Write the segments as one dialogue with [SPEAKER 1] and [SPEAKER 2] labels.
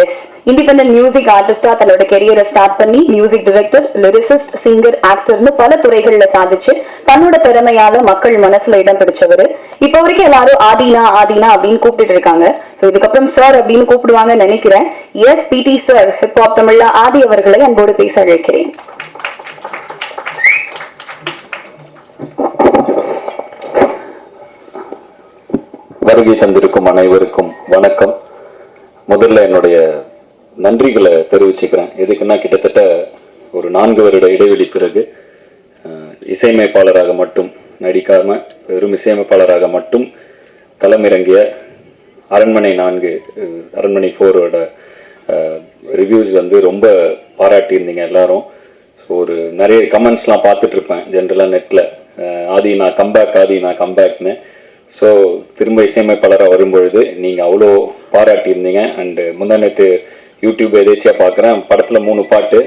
[SPEAKER 1] S independent music ஆர்டிஸ்டா தன்னோட கெரியரை ஸ்டார்ட் பண்ணி மியூசிக் டிரெக்டர் லிரிசிஸ்ட் சிங்கர் ஆக்டர்னு பல துறைகள்ல சாதிச்சு தன்னோட திறமையால மக்கள் மனசுல இடம் பிடிச்சவர். இப்ப வரைக்கும் எல்லாரும் ஆதினா ஆதினா அப்படின்னு கூப்பிட்டு இருக்காங்க. சோ இதுக்கப்புறம் சார் அப்படின்னு கூப்பிடுவாங்கன்னு நினைக்கிறேன். எஸ் பிடி சார் ஹிப்ஹாப் தமிழ்ல ஆதி அவர்களை அன்போடு பேச அழைக்கிறேன்.
[SPEAKER 2] வருகை தந்திருக்கும் அனைவருக்கும் வணக்கம். முதல்ல என்னுடைய நன்றிகளை தெரிவிச்சுக்கிறேன். எதுக்குன்னா கிட்டத்தட்ட ஒரு நான்கு வருட இடைவெளி பிறகு இசையமைப்பாளராக மட்டும் நடிக்காம வெறும் இசையமைப்பாளராக மட்டும் களமிறங்கிய அரண்மனை நான்கு அரண்மனை ஃபோரோட ரிவ்யூஸ் வந்து ரொம்ப பாராட்டியிருந்தீங்க எல்லாரும். ஸோ ஒரு நிறைய கமெண்ட்ஸ்லாம் பார்த்துட்டு இருப்பேன் ஜென்ரலாக நெட்டில் ஆதி நான் கம்பேக் ஆதி நான் கம்பேக்னு ஸோ திரும்ப இசையமைப்பாளராக வரும்பொழுது நீங்கள் அவ்வளோ பாராட்டியிருந்தீங்க. அண்டு முந்தா நேற்று யூடியூப் எதேச்சியாக பார்க்குறேன் படத்தில் மூணு பாட்டு.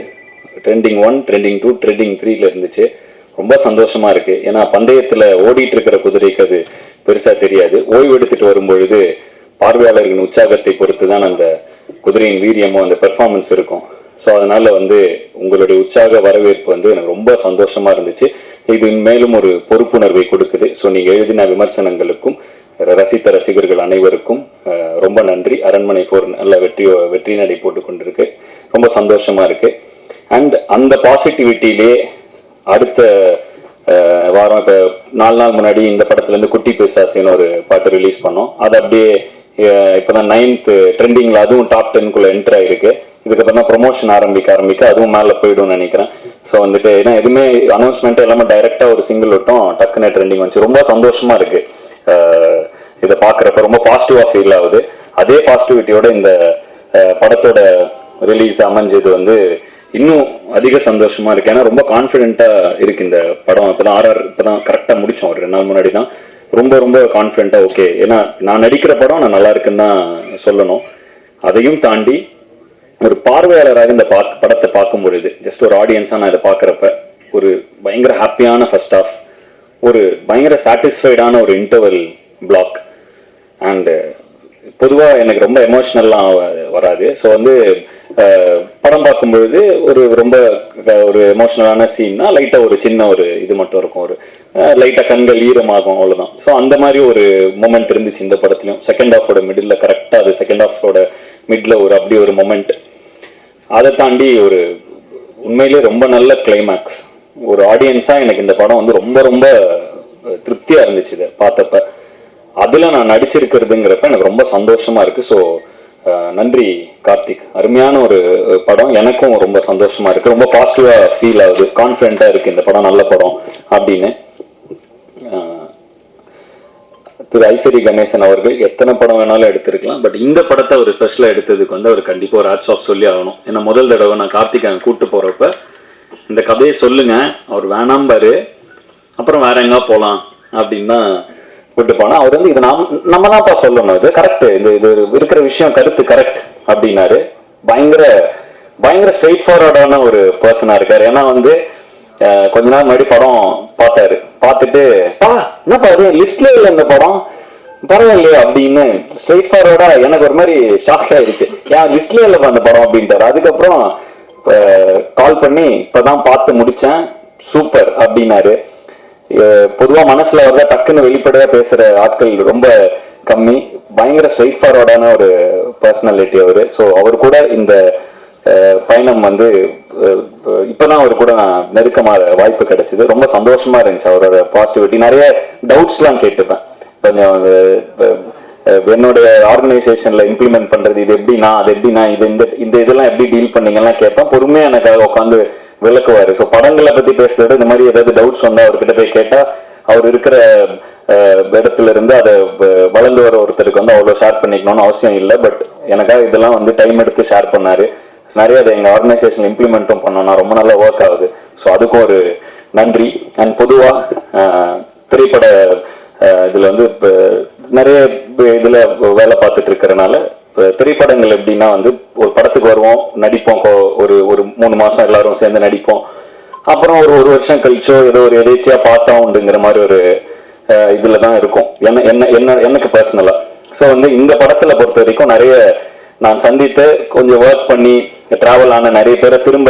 [SPEAKER 2] Trending one trending two trending த்ரீல இருந்துச்சு. ரொம்ப சந்தோஷமா இருக்கு. ஏன்னா பந்தயத்தில் ஓடிட்டு இருக்கிற குதிரைக்கு அது பெருசாக தெரியாது. ஓய்வு எடுத்துட்டு வரும்பொழுது பார்வையாளர்களின் உற்சாகத்தை பொறுத்து தான் அந்த குதிரையின் வீரியமும் அந்த பெர்ஃபார்மன்ஸ் இருக்கும். ஸோ அதனால வந்து உங்களுடைய உற்சாக வரவேற்பு வந்து எனக்கு ரொம்ப சந்தோஷமாக இருந்துச்சு. இது மேலும் ஒரு பொறுப்புணர்வை கொடுக்குது. ஸோ நீங்கள் எழுதின விமர்சனங்களுக்கும் ரசித்த ரசிகர்கள் அனைவருக்கும் ரொம்ப நன்றி. அரண்மனை போர் நல்ல வெற்றி வெற்றி நடை போட்டு கொண்டிருக்கு. ரொம்ப சந்தோஷமா இருக்கு. அண்ட் அந்த பாசிட்டிவிட்டியிலே அடுத்த வாரம் இப்போ நாலு நாள் முன்னாடி இந்த படத்துல இருந்து குட்டி பிசாசின்னு ஒரு பாட்டு ரிலீஸ் பண்ணோம். அது அப்படியே இப்போ இப்பதான் நைன்த் ட்ரெண்டிங்ல அதுவும் டாப் டென்குள்ள என்டர் ஆயிருக்கு. இதுக்கப்புறம் தான் ப்ரொமோஷன் ஆரம்பிக்க ஆரம்பிக்க அதுவும் மேல போயிடும்னு நினைக்கிறேன். ஸோ வந்துட்டு ஏன்னா எதுவுமே அனௌன்ஸ்மெண்ட் எல்லாமே டைரக்டா ஒரு சிங்கிள் விட்டோம் டக்குன்னு ட்ரெண்டிங் வந்துச்சு. ரொம்ப சந்தோஷமா இருக்கு. இதை பாக்குறப்ப ரொம்ப பாசிட்டிவா ஃபீல் ஆகுது. அதே பாசிட்டிவிட்டியோட இந்த படத்தோட ரிலீஸ் அமைஞ்சது வந்து இன்னும் அதிக சந்தோஷமா இருக்கு. ஏன்னா ரொம்ப கான்ஃபிடென்ட்டா இருக்கு இந்த படம். இப்போதான் ஆர்ஆர் இப்போதான் கரெக்டா முடிச்சோம். ஒரு ரெண்டு நாள் முன்னாடி தான். ரொம்ப ரொம்ப கான்ஃபிடென்ட்டா ஓகே ஏன்னா நான் நடிக்கிற படம் நான் நல்லா இருக்குன்னு தான் சொல்லணும். அதையும் தாண்டி ஒரு பார்வையாளராக இந்த பா படத்தை பார்க்கும் பொழுது ஜஸ்ட் ஒரு ஆடியன்ஸாக நான் இதை பார்க்குறப்ப ஒரு பயங்கர ஹாப்பியான ஃபர்ஸ்ட் ஆஃப் ஒரு பயங்கர சாட்டிஸ்ஃபைடான ஒரு இன்டர்வல் பிளாக் அண்டு பொதுவாக எனக்கு ரொம்ப எமோஷ்னல்லாம் வராது. ஸோ வந்து uh, படம் பார்க்கும் பொழுது ஒரு ரொம்ப uh, ஒரு எமோஷ்னலான சீன்னா லைட்டாக ஒரு சின்ன ஒரு இது மட்டும் இருக்கும். ஒரு uh, லைட்டாக கண்கள் ஈரமாகும் அவ்வளோதான் ஸோ அந்த மாதிரி ஒரு மூமெண்ட் இருந்துச்சு இந்த படத்துலையும் செகண்ட் ஆஃபோட மிடில் கரெக்டாக அது செகண்ட் ஆஃபோட மிடில் ஒரு அப்படி ஒரு மொமெண்ட் அதை தாண்டி ஒரு உண்மையிலே ரொம்ப நல்ல கிளைமேக்ஸ் ஒரு ஆடியன்ஸாக எனக்கு இந்த படம் வந்து ரொம்ப ரொம்ப திருப்தியாக இருந்துச்சு இதை பார்த்தப்ப. அதில் நான் நடிச்சிருக்கிறதுங்கிறப்ப எனக்கு ரொம்ப சந்தோஷமாக இருக்குது ஸோ நன்றி கார்த்திக். அருமையான ஒரு படம். எனக்கும் ரொம்ப சந்தோஷமாக இருக்குது ரொம்ப பாசிட்டிவாக ஃபீல் ஆகுது. கான்ஃபிடென்ட்டாக இருக்குது இந்த படம் நல்ல படம் அப்படின்னு. திரு ஐஸ்வரி கணேசன் அவர்கள் எத்தனை படம் வேணாலும் எடுத்திருக்கலாம். பட் இந்த படத்தை ஒரு ஸ்பெஷலாக எடுத்ததுக்கு வந்து அவர் கண்டிப்பாக ஒரு ஹேட்ஸ் ஆஃப் சொல்லி ஆகணும். ஏன்னா முதல் தடவை நான் கார்த்திக் அங்கே கூட்டு போகிறப்ப இந்த கதையை சொல்லுங்க. அவர் வேணாம் பாரு அப்புறம் வேற எங்கா போகலாம் அப்படின்னு விட்டு போனா அவர் வந்து இது நாம் நம்ம தான்ப்பா சொல்லணும். இது கரெக்ட் இது இது இருக்கிற விஷயம் கருத்து கரெக்ட் அப்படின்னாரு. பயங்கர பயங்கர ஸ்ட்ரெயிட் ஃபார்வர்டான ஒரு பர்சனா இருக்காரு. ஏன்னா வந்து அஹ், கொஞ்ச நாள் முன்னாடி படம் பார்த்தாரு. பார்த்துட்டு பா என்னப்பா இது? லிஸ்ட்ல இல்லை இந்த படம். பரவாயில்லையே அப்படின்னு ஸ்ட்ரெயிட் ஃபார்வர்டா எனக்கு ஒரு மாதிரி ஷாக் ஆயிடுச்சு. ஏன் லிஸ்ட்ல இல்லைப்பா அந்த படம் அப்படின்ட்டாரு. அதுக்கப்புறம் கால் பண்ணி இப்பதான் பார்த்து முடிச்சேன். சூப்பர் அப்படின்னாரு. பொதுவாக பொதுவா மனசுல டக்குன்னு வெளிப்படையா பேசுற ஆட்கள் ரொம்ப கம்மி. பயங்கர ஸ்ட்ரெயிட் ஃபார்வர்டான ஒரு பர்சனாலிட்டி அவரு. ஸோ அவர் கூட இந்த பயணம் வந்து அஹ், இப்பதான் அவர் கூட நான் நெருக்கமாக வாய்ப்பு கிடைச்சது. ரொம்ப சந்தோஷமா இருந்துச்சு அவரோட பாசிட்டிவிட்டி நிறைய டவுட்ஸ்லாம் கேட்டுப்பேன். கொஞ்சம் என்னோட ஆர்கனைசேஷன்ல இம்ப்ளிமெண்ட் பண்றது இது எப்படின்னா அது எப்படின்னா இது இந்த இந்த இதெல்லாம் எப்படி டீல் பண்ணீங்கலாம் கேட்பேன். பொறுமையா எனக்கு உட்காந்து விளக்குவாரு. ஸோ படங்களை பத்தி பேசுறது இந்த மாதிரி ஏதாவது டவுட்ஸ் வந்தா அவர்கிட்ட போய் கேட்டா அவர் இருக்கிற இடத்துல இருந்து அதை வ- வளர்ந்து வர ஒருத்தருக்கு வந்து அவ்வளோ ஷேர் பண்ணிக்கணும்னு அவசியம் இல்லை. பட் எனக்காக இதெல்லாம் வந்து டைம் எடுத்து ஷேர் பண்ணாரு. நிறைய அதை எங்க ஆர்கனைசேஷன் இம்ப்ளிமெண்ட்டும் பண்ணோம்னா ரொம்ப நல்லா ஒர்க் ஆகுது. ஸோ அதுக்கும் ஒரு நன்றி. அண்ட் பொதுவா திரைப்பட இதில் இதுல வந்து இப்போ நிறைய இதுல வேலை பார்த்துட்டு இருக்கிறனால திரைப்படங்கள் எப்படின்னா வந்து ஒரு படத்துக்கு வருவோம் நடிப்போம் ஒரு ஒரு மூணு மாசம் எல்லாரும் சேர்ந்து நடிப்போம். அப்புறம் ஒரு ஒரு வருஷம் கழிச்சோ ஏதோ ஒரு எதேச்சியா பார்த்தா உண்டுங்கிற மாதிரி ஒரு இதுல தான் இருக்கும். என்ன என்ன என்ன எனக்கு பர்சனலா ஸோ வந்து இந்த படத்துல பொறுத்த வரைக்கும் நிறைய நான் சந்தித்து கொஞ்சம் ஒர்க் பண்ணி டிராவல் ஆன நிறைய பேரை திரும்ப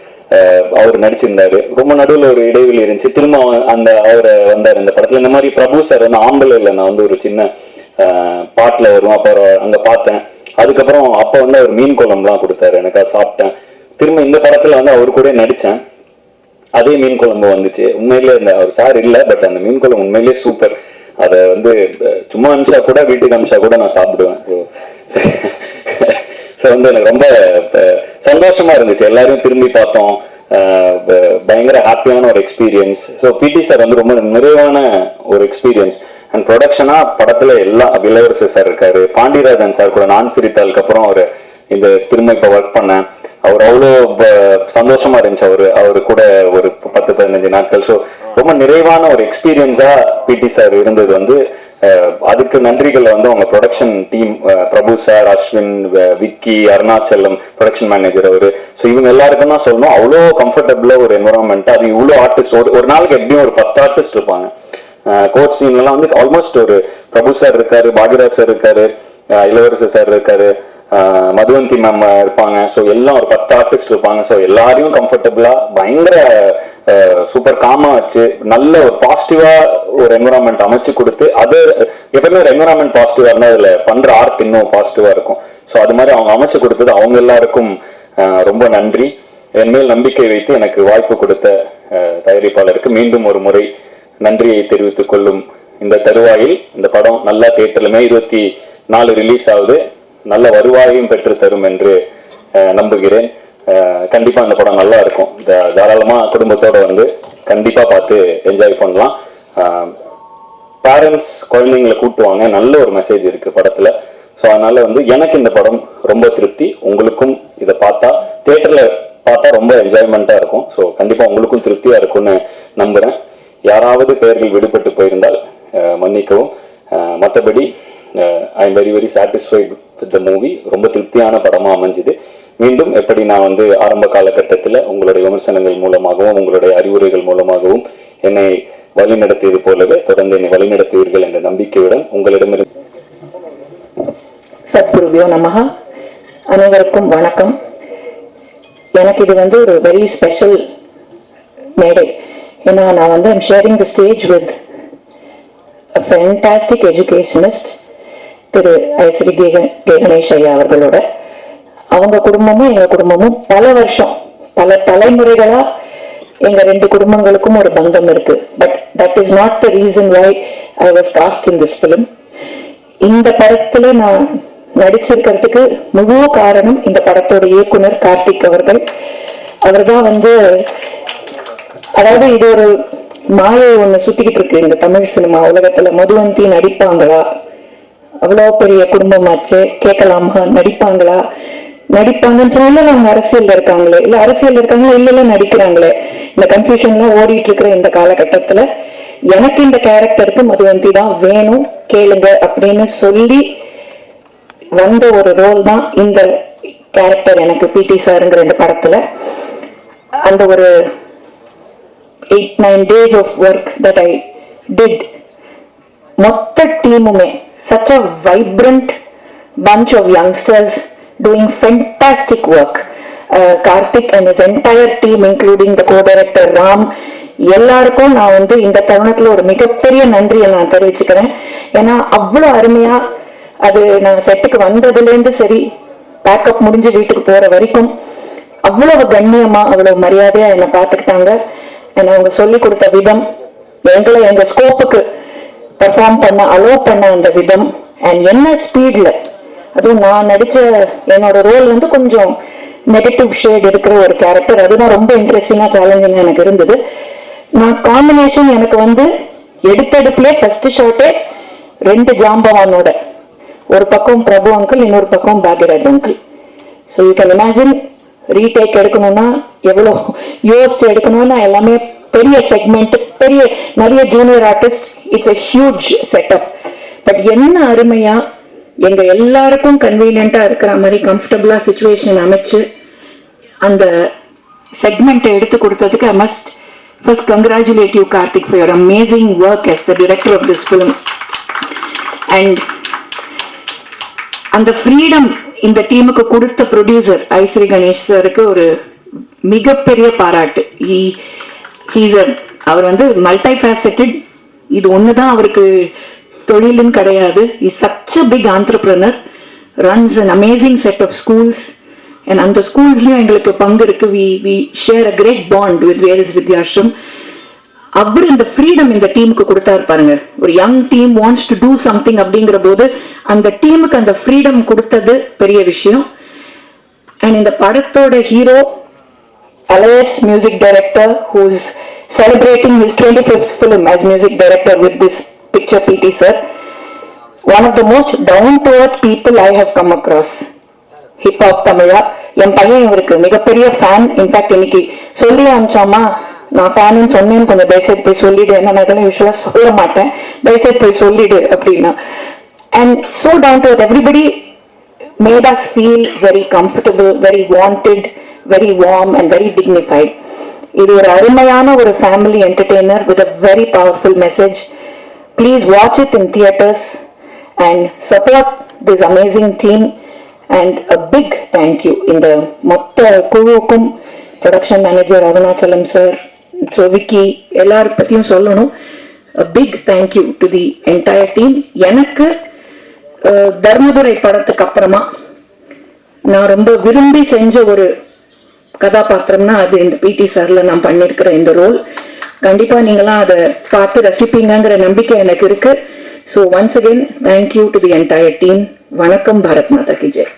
[SPEAKER 2] அவர் நடிச்சிருந்தாரு. ரொம்ப நடுவில் ஒரு இடைவெளி இருந்துச்சு. திரும்ப அந்த அவரை வந்தார். இந்த படத்துல இந்த மாதிரி பிரபு சார் வந்து ஆம்பளை இல்லை. நான் வந்து ஒரு சின்ன பாட்டில் வரும் அப்ப அவரை பார்த்தேன். அதுக்கப்புறம் அப்போ வந்து அவர் மீன் குழம்புலாம் கொடுத்தாரு. எனக்கு அதை சாப்பிட்டேன். திரும்ப இந்த படத்துல வந்து அவர் கூட நடித்தேன் அதே மீன் குழம்பு வந்துச்சு. உண்மையிலே இந்த அவர் சார் இல்லை. பட் அந்த மீன் குழம்பு உண்மையிலேயே சூப்பர் அதை வந்து சும்மா அனுப்பிச்சா கூட வீட்டுக்கு அனுப்பிச்சா கூட நான் சாப்பிடுவேன். ஸோ வந்து எனக்கு ரொம்ப சந்தோஷமா இருந்துச்சு. எல்லாரையும் திரும்பி பார்த்தோம். பயங்கர ஹாப்பியான ஒரு எக்ஸ்பீரியன்ஸ் ஸோ பிடி சார் வந்து ரொம்ப நிறைவான ஒரு எக்ஸ்பீரியன்ஸ் அண்ட் ப்ரொடக்ஷனா படத்துல எல்லா இளவரசு சார் இருக்காரு. பாண்டியராஜன் சார் கூட நான் சிரித்தாளுக்கு அப்புறம் அவர் இந்த திரும்ப இப்போ ஒர்க் பண்ணேன். அவர் அவ்வளோ சந்தோஷமா இருந்துச்சு. அவரு அவரு கூட ஒரு பத்து பதினஞ்சு நாட்கள். ஸோ ரொம்ப நிறைவான ஒரு எக்ஸ்பீரியன்ஸா பிடி சார் இருந்தது வந்து. அதுக்கு நன்றிகள் வந்து அவங்க production team Prabhu sir Ashwin Vicky Arunachalam production manager அவரு. ஸோ இவங்க எல்லாருக்கும் தான் சொல்லணும் அவ்வளோ கம்ஃபர்டபுளா ஒரு என்வரான்மெண்ட் அது இவ்வளோ ஆர்டிஸ்ட் ஒரு ஒரு நாளைக்கு எப்படியும் ஒரு பத்து ஆர்டிஸ்ட் இருப்பாங்க. கோட் சீன்லாம் வந்து ஆல்மோஸ்ட் ஒரு பிரபு சார் இருக்காரு பாகிராஜ் சார் இருக்காரு இளவரசர் சார் இருக்காரு மதுவந்தி மேம் இருப்பாங்க. ஸோ எல்லாம் ஒரு பத்து ஆர்டிஸ்ட் இருப்பாங்க. ஸோ எல்லாரையும் கம்ஃபர்டபுளா பயங்கர சூப்பர் காமா வச்சு நல்ல ஒரு பாசிட்டிவா ஒரு என்வரான்மெண்ட் அமைச்சு கொடுத்து அது எப்பவுமே ஒரு என்வரான்மெண்ட் பாசிட்டிவா இருந்தா அதுல பண்ற ஆர்ட் இன்னும் பாசிட்டிவா இருக்கும். ஸோ அது மாதிரி அவங்க அமைச்சு கொடுத்தது அவங்க எல்லாருக்கும் ரொம்ப நன்றி. என் மேல் நம்பிக்கை வைத்து எனக்கு வாய்ப்பு கொடுத்த தயாரிப்பாளருக்கு மீண்டும் ஒரு முறை நன்றியை தெரிவித்துக் கொள்ளும். இந்த தருவாயில் இந்த படம் நல்லா தேட்டருமே இருபத்தி நாலு ரிலீஸ் ஆகுது. நல்ல வருவாயையும் பெற்று தரும் என்று நம்புகிறேன். கண்டிப்பாக கண்டிப்பா இந்த படம் நல்லா இருக்கும். தா- தாராளமா குடும்பத்தோட வந்து கண்டிப்பா பார்த்து என்ஜாய் பண்ணலாம். பேரண்ட்ஸ் குழந்தைங்களை கூட்டுவாங்க. நல்ல ஒரு மெசேஜ் இருக்கு படத்துல. ஸோ அதனால வந்து எனக்கு இந்த படம் ரொம்ப திருப்தி. உங்களுக்கும் இதை பார்த்தா தியேட்டர்ல பார்த்தா ரொம்ப என்ஜாய்மெண்ட்டாக இருக்கும். ஸோ கண்டிப்பா உங்களுக்கும் திருப்தியா இருக்கும்னு நம்புறேன். யாராவது பெயர்கள் விடுபட்டு போயிருந்தால் மன்னிக்கவும். மற்றபடி I am very very satisfied with the movie ரொம்ப திருப்தியான படமாக அமைஞ்சுது. மீண்டும் எப்படி நான் வந்து ஆரம்ப காலகட்டத்தில் உங்களுடைய விமர்சனங்கள் மூலமாகவும் உங்களுடைய அறிவுரைகள் மூலமாகவும் என்னை வழிநடத்தியது போலவே தொடர்ந்து என்னை வழிநடத்துவீர்கள் என்ற நம்பிக்கையுடன் உங்களிடமிருந்து
[SPEAKER 3] சத்குருபியோ நமகா அனைவருக்கும் வணக்கம். எனக்கு இது வந்து ஒரு வெரி ஸ்பெஷல் மேடை. ஏன்னா நான் வந்து I'm sharing the stage with fantastic educationist Thiru Ishari K K Ganesh ஐயா அவர்களோட. அவங்க குடும்பமும் எங்கள் குடும்பமும் பல வருஷம் பல தலைமுறைகளா எங்க ரெண்டு குடும்பங்களுக்கும் ஒரு பந்தம் இருக்கு. But that is not the reason why I was cast in this film இந்த படத்துல நான் நடிச்சிருக்கிறதுக்கு முழு காரணம் இந்த படத்தோட இயக்குனர் கார்த்திக் அவர்கள். அவர்தான் வந்து அதாவது இது ஒரு மாயை ஒண்ணு சுத்திக்கிட்டு இருக்கு இந்த தமிழ் சினிமா உலகத்துல. மதுவந்தி நடிப்பாங்களா? அவ்வளோ பெரிய குடும்பமாச்சு. கேட்கலாமா? நடிப்பாங்களா? நடிப்பாங்கன்னு சொன்னா அவங்க அரசியல்ல இருக்காங்களே. இல்ல அரசியல் இருக்காங்களா? இல்ல இல்ல நடிக்கிறாங்களே. இந்த கன்ஃபியூஷன்லாம் ஓடிட்டு இருக்கிற இந்த காலகட்டத்துல எனக்கு இந்த கேரக்டருக்கு மதுவந்தி தான் வேணும் கேளுங்க அப்படின்னு சொல்லி வந்த ஒரு ரோல் தான் இந்த கேரக்டர் எனக்கு பிடி சாருங்கிற இந்த படத்துல. அந்த ஒரு eight nine days of work that I did மொத்த டீமுமே such a vibrant bunch of youngsters doing fantastic work Karthik and is entire team including the co director Ram எல்லாருக்கும் நான் வந்து இந்த தருணத்துல ஒரு மிகப்பெரிய நன்றியை நான் தெரிவிச்சுக்கிறேன். ஏன்னா அவ்வளோ அருமையா அது நான் செட்டுக்கு வந்ததுலேருந்து சரி பேக்கப் முடிஞ்சு வீட்டுக்கு போற வரைக்கும் அவ்வளவு கண்ணியமா அவ்வளவு மரியாதையா என்னை பார்த்துக்கிட்டாங்க. என்னை அவங்க சொல்லி கொடுத்த விதம் எங்களை எங்க ஸ்கோப்புக்கு பெர்ஃபார்ம் பண்ண அலோவ் பண்ண அந்த விதம். அண்ட் என்ன ஸ்பீட்ல அதுவும் நான் நடிச்ச என்னோட ரோல் வந்து கொஞ்சம் நெகட்டிவ் ஷேட் இருக்கிற ஒரு கேரக்டர் அதுதான் ரொம்ப இன்ட்ரெஸ்டிங்காக சேலஞ்சிங்காக எனக்கு இருந்தது. நான் காம்பினேஷன் எனக்கு வந்து எடுத்தெடுப்புலே ஃபர்ஸ்ட் ஷாட்டே ரெண்டு ஜாம்பவானோட. ஒரு பக்கம் பிரபு அங்கிள் இன்னொரு பக்கம் Bhagyaraj uncle so you can imagine retake எடுக்கணும்னா எவ்வளோ யோசிச்சு எடுக்கணும்னா எல்லாமே பெரிய செக்மெண்ட் பெரிய நிறைய junior artist it's a huge setup but என்ன அருமையாக எங்க எல்லாருக்கும் கன்வீனியண்டா இருக்கிற மாதிரி கம்ஃபர்டபுளா சுச்சுவேஷன் அமைச்சு அந்த செக்மெண்ட்டை எடுத்து கொடுத்ததுக்கு I must first congratulate you Karthik for your amazing work as the director of this film and அந்த ஃப்ரீடம் இந்த டீமுக்கு கொடுத்த ப்ரொடியூசர் ஐஸ்ரீ கணேஷ் சாருக்கு ஒரு மிகப்பெரிய பாராட்டு. ஹீஸ் அவர் வந்து மல்டி ஃபேசட்டட் இது ஒன்று தான் அவருக்கு தொழிலுன்னு கிடையாது. Is such a big entrepreneur runs an amazing set of schools and அந்த ஸ்கூல்ஸ்லையும் எங்களுக்கு பங்கு இருக்கு. We we share a great bond with Vels Vidyashram அவர் இந்த ஃப்ரீடம் இந்த டீமுக்கு கொடுத்தாரு பாருங்க. ஒரு young team wants to do something அப்படிங்கிற போது அந்த டீமுக்கு அந்த ஃப்ரீடம் கொடுத்தது பெரிய விஷயம். அண்ட் இந்த படத்தோட hero alias music director who's celebrating his 25th film as music director with this picture PT sir. One of the most down to earth people I have come across. Hip hop Tamizha என் பையன் இவருக்கு மிகப்பெரிய fan in fact இன்னைக்கு சொல்லி அனுப்பிச்சோமா நான் ஃபேனுன்னு சொன்னேன்னு கொஞ்சம் தயவுசெய்து போய் சொல்லிடு. ஏன்னா நான் இதெல்லாம் யூஸ்வலாக சொல்ல மாட்டேன். தயவுசெய்து போய் சொல்லிடு அப்படின்னா. And so down to everybody made us feel very comfortable very wanted very warm and very dignified இது ஒரு அருமையான ஒரு family entertainer with a very powerful message please watch it in theatres and support this amazing team and a big thank you இந்த மொத்த குழுவுக்கும் production manager Arunachalam sir so Vicky எல்லார பற்றியும் சொல்லணும் a big thank you to the entire team எனக்கு தர்மதுரை படத்துக்கு அப்புறமா நான் ரொம்ப விரும்பி செஞ்ச ஒரு கதாபாத்திரம்னா அது இந்த பிடி சார்ல நான் பண்ணியிருக்கிற இந்த ரோல் கண்டிப்பா நீங்களாம் அதை பார்த்து ரசிப்பீங்கிற நம்பிக்கை எனக்கு இருக்கு. So once again thank you to the entire team வணக்கம் பாரத் மாதா கி ஜெய்.